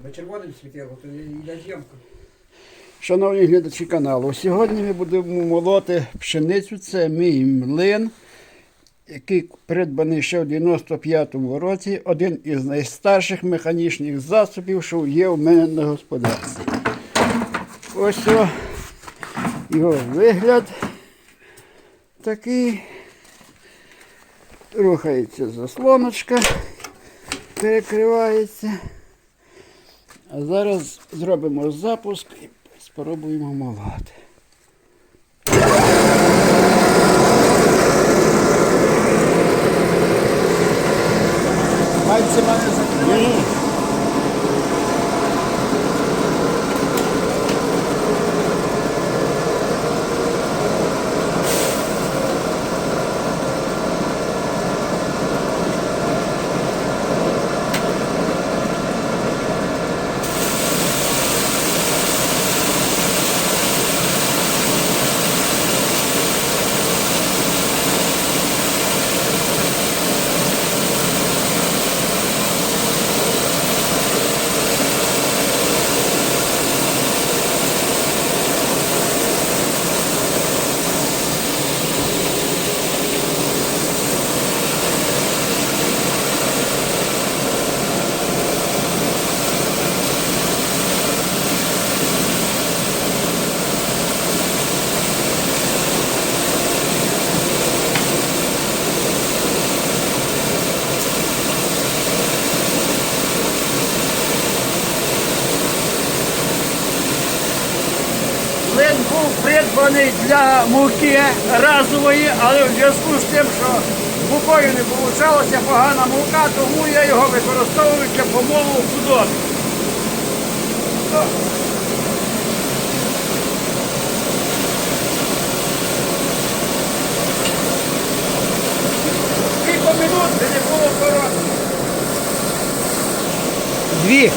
Аби червоним світило, то йде зйомка. Шановні глядачі каналу, сьогодні ми будемо молоти пшеницю. Це мій млин, який придбаний ще в 95-му році. Один із найстарших механічних засобів, що є в мене на господарстві. Ось його вигляд такий. Рухається заслоночка, перекривається. А зараз зробимо запуск і спробуємо малати. Пальці мати закривай. Млин був придбаний для муки разової, але в зв'язку з тим, що мукою не вийшла погана мука, тому я його використовую для помолу худоби. Ну, Кілька минут не було коротко. Дві.